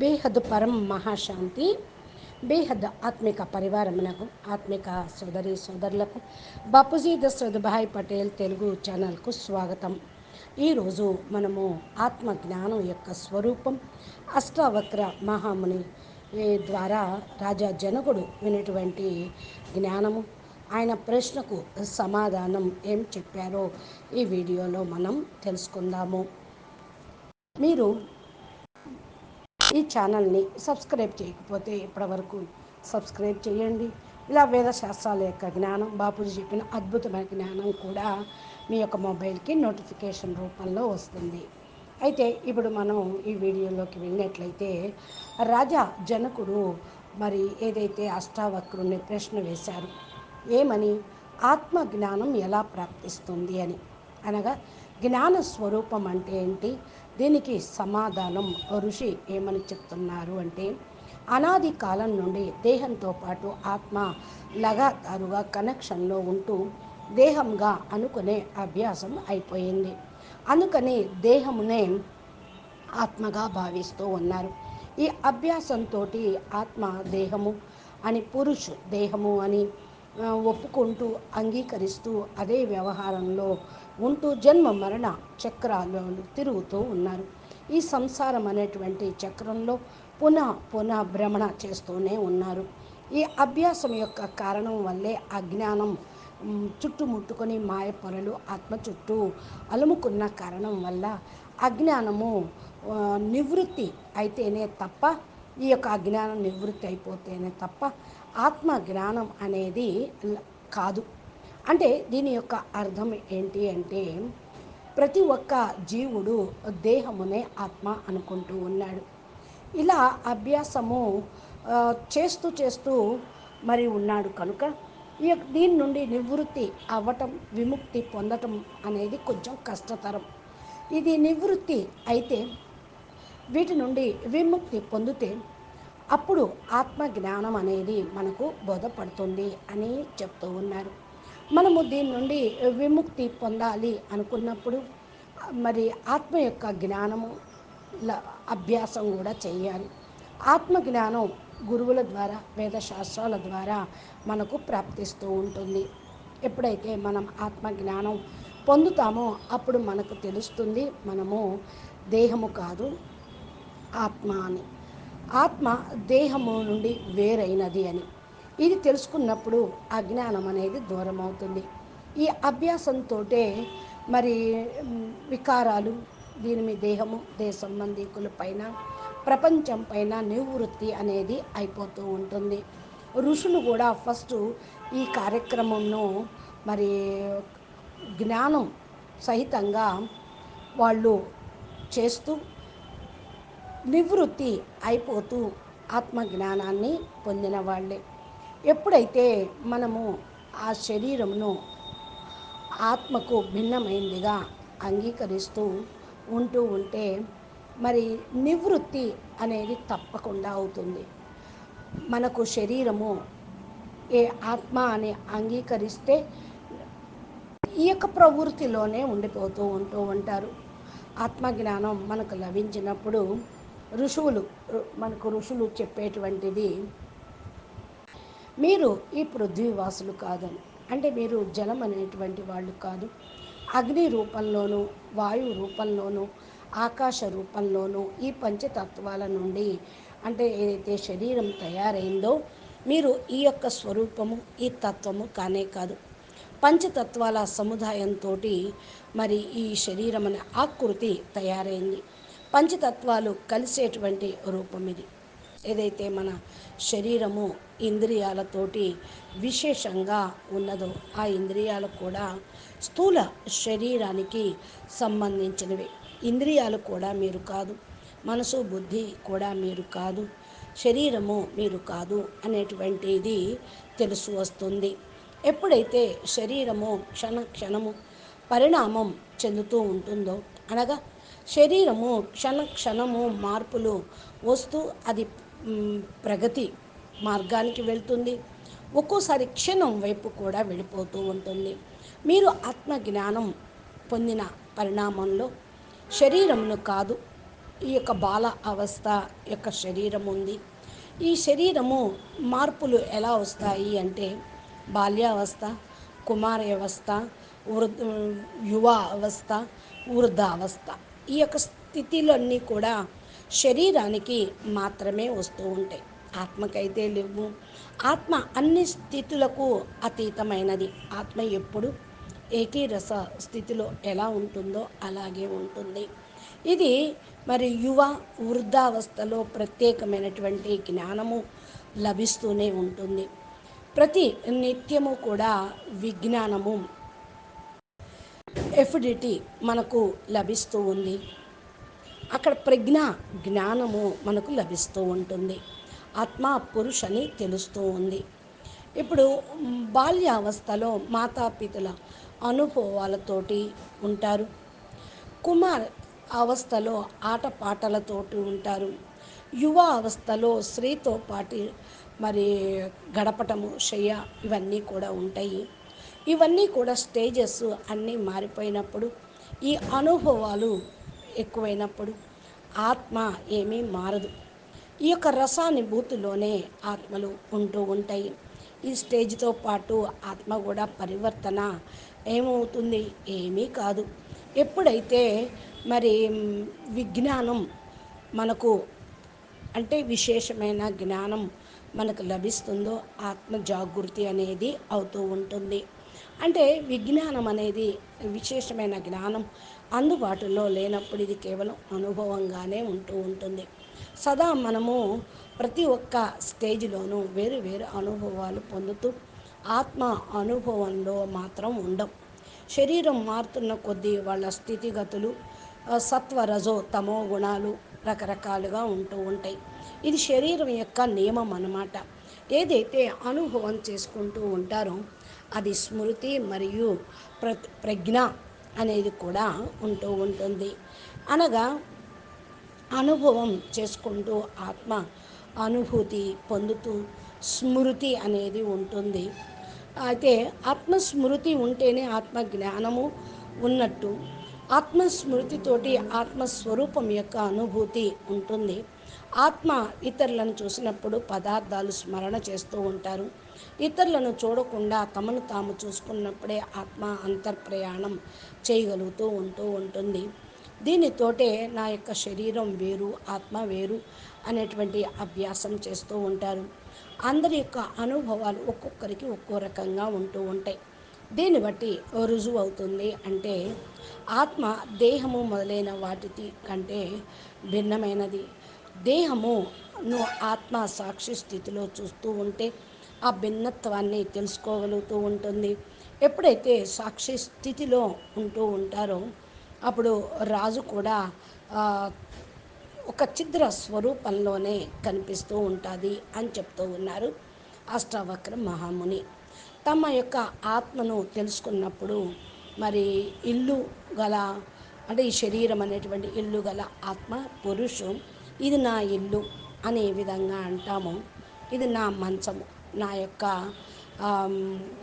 బేహద్ పరం మహాశాంతి బేహద్ ఆత్మిక పరివారమునకు ఆత్మిక సోదరి సోదరులకు బాపూజీ దశరథ్ పటేల్ తెలుగు ఛానల్కు స్వాగతం. ఈరోజు మనము ఆత్మ జ్ఞానం యొక్క స్వరూపం అష్టావక్ర మహాముని ద్వారా రాజా జనకుడు వినటువంటి జ్ఞానము ఆయన ప్రశ్నకు సమాధానం ఏం చెప్పారో ఈ వీడియోలో మనం తెలుసుకుందాము. మీరు ఈ ఛానల్ని సబ్స్క్రైబ్ చేయకపోతే ఇప్పటివరకు సబ్స్క్రైబ్ చేయండి. ఇలా వేద శాస్త్రాల యొక్క జ్ఞానం బాపూజీ చెప్పిన అద్భుతమైన జ్ఞానం కూడా మీ యొక్క మొబైల్కి నోటిఫికేషన్ రూపంలో వస్తుంది. అయితే ఇప్పుడు మనం ఈ వీడియోలోకి వెళ్ళినట్లయితే రాజా జనకుడు మరి ఏదైతే అష్టావక్రుని ప్రశ్న వేశారు ఏమని? ఆత్మ జ్ఞానం ఎలా ప్రాప్తిస్తుంది అని. అనగా జ్ఞాన స్వరూపం అంటే ఏంటి? దీనికి సమాధానం ఋషి ఏమని చెప్తున్నారు అంటే అనాది కాలం నుండి దేహంతో పాటు ఆత్మ లగాతారుగా కనెక్షన్లో ఉంటూ దేహంగా అనుకునే అభ్యాసం అయిపోయింది. అందుకని దేహమునే ఆత్మగా భావిస్తూ ఉన్నారు. ఈ అభ్యాసంతో ఆత్మ దేహము అని పురుషు దేహము అని ఒప్పుకుంటూ అంగీకరిస్తూ అదే వ్యవహారంలో ఉంటూ జన్మ మరణ చక్రాలు తిరుగుతూ ఉన్నారు. ఈ సంసారం అనేటువంటి చక్రంలో పునః పునః భ్రమణ చేస్తూనే ఉన్నారు. ఈ అభ్యాసం యొక్క కారణం వల్లే అజ్ఞానం చుట్టుముట్టుకొని మాయ పొరలు ఆత్మ చుట్టూ అలుముకున్న కారణం వల్ల అజ్ఞానము నివృత్తి అయితేనే తప్ప ఈ యొక్క అజ్ఞానం నివృత్తి అయిపోతేనే తప్ప ఆత్మ జ్ఞానం అనేది కాదు. అంటే దీని యొక్క అర్థం ఏంటి అంటే ప్రతి ఒక్క జీవుడు దేహమునే ఆత్మ అనుకుంటూ ఉన్నాడు. ఇలా అభ్యాసము చేస్తూ చేస్తూ మరి ఉన్నాడు కనుక ఈ యొక్క దీని నుండి నివృత్తి అవ్వటం విముక్తి పొందటం అనేది కొంచెం కష్టతరం. ఇది నివృత్తి అయితే వీటి నుండి విముక్తి పొందితే అప్పుడు ఆత్మ జ్ఞానం అనేది మనకు బోధపడుతుంది అని చెప్తూ ఉన్నారు. మనము దీని నుండి విముక్తి పొందాలి అనుకున్నప్పుడు మరి ఆత్మ యొక్క జ్ఞానము ల- అభ్యాసం కూడా చేయాలి. ఆత్మ జ్ఞానం గురువుల ద్వారా వేద శాస్త్రాల ద్వారా మనకు ప్రాప్తిస్తూ ఉంటుంది. ఎప్పుడైతే మనం ఆత్మ జ్ఞానం పొందుతామో అప్పుడు మనకు తెలుస్తుంది మనము దేహము కాదు ఆత్మ అని. ఆత్మ దేహము నుండి వేరైనది అని. ఇది తెలుసుకున్నప్పుడు అజ్ఞానం అనేది దూరం అవుతుంది ఈ అభ్యాసంతో మరి వికారాలు దీని మీ దేహము దేశ సంబంధికుల పైన ప్రపంచం పైన నివృత్తి అనేది అయిపోతూ ఉంటుంది. ఋషులు కూడా ఫస్ట్ ఈ కార్యక్రమంను మరి జ్ఞానం సహితంగా వాళ్ళు చేస్తూ నివృత్తి అయిపోతూ ఆత్మజ్ఞానాన్ని పొందిన వాళ్ళే. ఎప్పుడైతే మనము ఆ శరీరమును ఆత్మకు భిన్నమైందిగా అంగీకరిస్తూ ఉంటూ ఉంటే మరి నివృత్తి అనేది తప్పకుండా అవుతుంది. మనకు శరీరము ఏ ఆత్మ అని అంగీకరిస్తే ఈ యొక్క ప్రవృత్తిలోనే ఉండిపోతూ ఉంటూ ఉంటారు. ఆత్మజ్ఞానం మనకు లభించినప్పుడు ఋషువులు మనకు ఋషులు చెప్పేటువంటిది మీరు ఈ పృథ్వీవాసులు కాదని. అంటే మీరు జలం అనేటువంటి వాళ్ళు కాదు. అగ్ని రూపంలోనూ వాయు రూపంలోనూ ఆకాశ రూపంలోనూ ఈ పంచతత్వాల నుండి అంటే ఏదైతే శరీరం తయారైందో మీరు ఈ యొక్క స్వరూపము ఈ తత్వము కానే కాదు. పంచతత్వాల సముదాయంతో మరి ఈ శరీరం అనే ఆకృతి తయారైంది. పంచతత్వాలు కలిసేటువంటి రూపం ఇది. ఏదైతే మన శరీరము ఇంద్రియాలతోటి విశేషంగా ఉన్నదో ఆ ఇంద్రియాలు కూడా స్థూల శరీరానికి సంబంధించినవి. ఇంద్రియాలు కూడా మీరు కాదు మనసు బుద్ధి కూడా మీరు కాదు శరీరము మీరు కాదు అనేటువంటిది తెలుసు వస్తుంది. ఎప్పుడైతే శరీరము క్షణ క్షణము పరిణామం చెందుతూ ఉంటుందో అనగా శరీరము క్షణ క్షణము మార్పులు వస్తూ అది ప్రగతి మార్గానికి వెళ్తుంది. ఒక్కోసారి క్షణం వైపు కూడా వెళ్ళిపోతూ ఉంటుంది. మీరు ఆత్మ జ్ఞానం పొందిన పరిణామంలో శరీరమును కాదు ఈ యొక్క బాల అవస్థ యొక్క శరీరం ఉంది. ఈ శరీరము మార్పులు ఎలా వస్తాయి అంటే బాల్యావస్థ కుమార్యవస్థ వృద్ధ యువ అవస్థ వృద్ధావస్థ. ఈ యొక్క స్థితిలన్నీ కూడా శరీరానికి మాత్రమే వస్తూ ఉంటాయి. ఆత్మకైతే లేవు. ఆత్మ అన్ని స్థితులకు అతీతమైనది. ఆత్మ ఎప్పుడు ఏకీరస స్థితిలో ఎలా ఉంటుందో అలాగే ఉంటుంది. ఇది మరి యువ వృద్ధావస్థలో ప్రత్యేకమైనటువంటి జ్ఞానము లభిస్తూనే ఉంటుంది. ప్రతి నిత్యము కూడా విజ్ఞానము ఎఫిడిటీ మనకు లభిస్తూ ఉంది. అక్కడ ప్రజ్ఞ జ్ఞానము మనకు లభిస్తూ ఉంటుంది. ఆత్మ పురుష్ అని తెలుస్తూ ఉంది. ఇప్పుడు బాల్యావస్థలో మాతాపితల అనుభవాలతోటి ఉంటారు. కుమార్ అవస్థలో ఆటపాటలతోటి ఉంటారు. యువ అవస్థలో స్త్రీతో పాటు మరి గడపటము శయ్య ఇవన్నీ కూడా ఉంటాయి. ఇవన్నీ కూడా స్టేజెస్ అన్నీ మారిపోయినప్పుడు ఈ అనుభవాలు ఎక్కువైనప్పుడు ఆత్మ ఏమీ మారదు. ఈ యొక్క రసానుభూతిలోనే ఆత్మలు ఉంటూ ఉంటాయి. ఈ స్టేజ్తో పాటు ఆత్మ కూడా పరివర్తన ఏమవుతుంది ఏమీ కాదు. ఎప్పుడైతే మరి విజ్ఞానం మనకు అంటే విశేషమైన జ్ఞానం మనకు లభిస్తుందో ఆత్మ జాగృతి అనేది అవుతూ ఉంటుంది. అంటే విజ్ఞానం అనేది విశేషమైన జ్ఞానం అందుబాటులో లేనప్పుడు ఇది కేవలం అనుభవంగానే ఉంటూ ఉంటుంది. సదా మనము ప్రతి ఒక్క స్టేజ్లోనూ వేరు వేరు అనుభవాలు పొందుతూ ఆత్మ అనుభవంలో మాత్రం ఉండం. శరీరం మారుతున్న కొద్దీ వాళ్ళ స్థితిగతులు సత్వరజో తమో గుణాలు రకరకాలుగా ఉంటూ ఉంటాయి. ఇది శరీరం యొక్క నియమం అన్నమాట. ఏదైతే అనుభవం చేసుకుంటూ ఉంటారో అది స్మృతి మరియు ప్ర ప్రజ్ఞ అనేది కూడా ఉంటూ ఉంటుంది. అనగా అనుభవం చేసుకుంటూ ఆత్మ అనుభూతి పొందుతూ స్మృతి అనేది ఉంటుంది. అయితే ఆత్మస్మృతి ఉంటేనే ఆత్మ జ్ఞానము ఉన్నట్టు ఆత్మస్మృతితోటి ఆత్మస్వరూపం యొక్క అనుభూతి ఉంటుంది. ఆత్మ ఇతరులను చూసినప్పుడు పదార్థాలు స్మరణ చేస్తూ ఉంటారు. ఇతరులను చూడకుండా తమను తాము చూసుకున్నప్పుడే ఆత్మ అంతర్ప్రయాణం చేయగలుగుతూ ఉంటూ ఉంటుంది. దీనితోటే నా యొక్క శరీరం వేరు ఆత్మ వేరు అనేటువంటి అభ్యాసం చేస్తూ ఉంటారు. అందరి యొక్క అనుభవాలు ఒక్కొక్కరికి ఒక్కో రకంగా ఉంటూ ఉంటాయి. దీన్ని బట్టి రుజువు అవుతుంది అంటే ఆత్మ దేహము మొదలైన వాటి కంటే భిన్నమైనది. దేహము ఆత్మ సాక్షి స్థితిలో చూస్తూ ఉంటే ఆ భిన్నత్వాన్ని తెలుసుకోగలుగుతూ ఉంటుంది. ఎప్పుడైతే సాక్షి స్థితిలో ఉంటూ ఉంటారో అప్పుడు రాజు కూడా ఒక చిద్ర స్వరూపంలోనే కనిపిస్తూ ఉంటుంది అని చెప్తూ ఉన్నారు అష్టావక్ర మహాముని. తమ యొక్క ఆత్మను తెలుసుకున్నప్పుడు మరి ఇల్లు గల అంటే ఈ శరీరం అనేటువంటి ఇల్లు గల ఆత్మ పురుషు ఇది నా ఇల్లు అనే విధంగా అంటాము. ఇది నా మంచము. నా యొక్క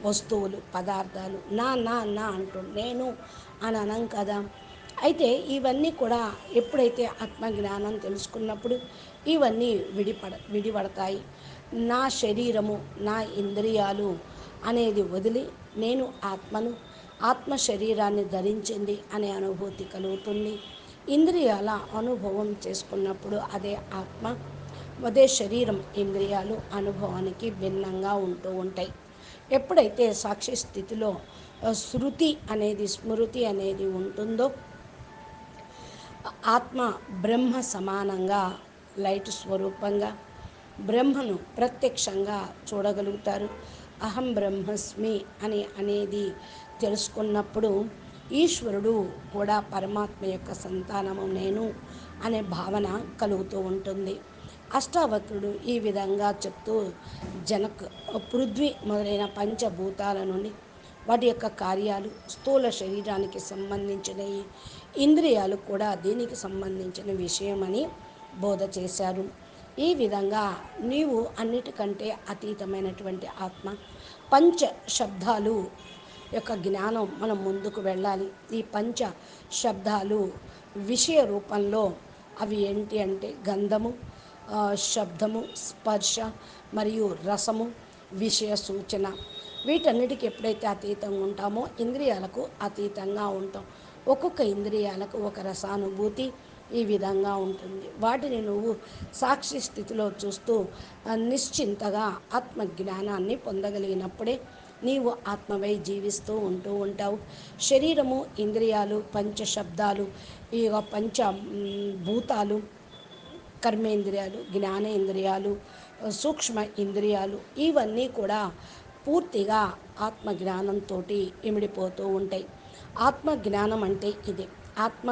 వస్తువులు పదార్థాలు నా నా నా అంటూ నేను అని అనం కదా. అయితే ఇవన్నీ కూడా ఎప్పుడైతే ఆత్మజ్ఞానం తెలుసుకున్నప్పుడు ఇవన్నీ విడిపడ విడిపడతాయి. నా శరీరము నా ఇంద్రియాలు అనేది వదిలి నేను ఆత్మను ఆత్మ శరీరాన్ని ధరించింది అనే అనుభూతి కలుగుతుంది. ఇంద్రియాల అనుభవం చేసుకున్నప్పుడు అదే ఆత్మ అదే శరీరం ఇంద్రియాలు అనుభవానికి భిన్నంగా ఉంటూ ఉంటాయి. ఎప్పుడైతే సాక్షి స్థితిలో శృతి అనేది స్మృతి అనేది ఉంటుందో ఆత్మ బ్రహ్మ సమానంగా లైట్ స్వరూపంగా బ్రహ్మను ప్రత్యక్షంగా చూడగలుగుతారు. అహం బ్రహ్మస్మి అని అనేది తెలుసుకున్నప్పుడు ఈశ్వరుడు కూడా పరమాత్మ యొక్క సంతానము నేను అనే భావన కలుగుతూ ఉంటుంది. అష్టావక్రుడు ఈ విధంగా చెప్తూ జనక్ పృథ్వీ మొదలైన పంచభూతాల నుండి వాటి యొక్క కార్యాలు స్థూల శరీరానికి సంబంధించినవి ఇంద్రియాలు కూడా దీనికి సంబంధించిన విషయమని బోధ చేశారు. ఈ విధంగా నీవు అన్నిటికంటే అతీతమైనటువంటి ఆత్మ పంచ శబ్దాలు యొక్క జ్ఞానం మనం ముందుకు వెళ్ళాలి. ఈ పంచ శబ్దాలు విషయ రూపంలో అవి ఏంటి అంటే గంధము శబ్దము స్పర్శ మరియు రసము విషయ సూచన. వీటన్నిటికి ఎప్పుడైతే అతీతంగా ఉంటామో ఇంద్రియాలకు అతీతంగా ఉంటాం. ఒక్కొక్క ఇంద్రియాలకు ఒక రసానుభూతి ఈ విధంగా ఉంటుంది. వాటిని నువ్వు సాక్షి స్థితిలో చూస్తూ నిశ్చింతగా ఆత్మజ్ఞానాన్ని పొందగలిగినప్పుడే నీవు ఆత్మవై జీవిస్తూ ఉంటూ ఉంటావు. శరీరము ఇంద్రియాలు పంచశబ్దాలు ఈ పంచ భూతాలు కర్మేంద్రియాలు జ్ఞానేంద్రియాలు సూక్ష్మ ఇంద్రియాలు ఇవన్నీ కూడా పూర్తిగా ఆత్మ జ్ఞానంతో ఇమిడిపోతూ ఉంటాయి. ఆత్మ జ్ఞానం అంటే ఇది. ఆత్మ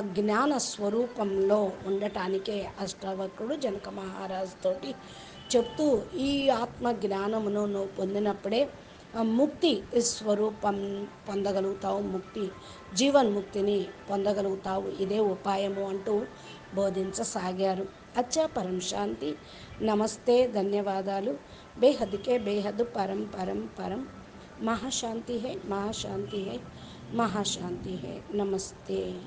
జ్ఞాన స్వరూపంలో ఉండటానికే అష్టావక్రుడు జనక మహారాజుతోటి చెప్తూ ఈ ఆత్మ జ్ఞానమును నువ్వు పొందినప్పుడే ముక్తి స్వరూపం పొందగలుగుతావు. ముక్తి జీవన్ముక్తిని పొందగలుగుతావు. ఇదే ఉపాయము అంటూ బోధించసాగారు. అచ్చా పరం శాంతి. నమస్తే ధన్యవాదాలు. బేహద్కే బేహద్ పరం పరం పరం. మహాశాంతి హే మహాశాంతి హే మహాశాంతి హే. నమస్తే.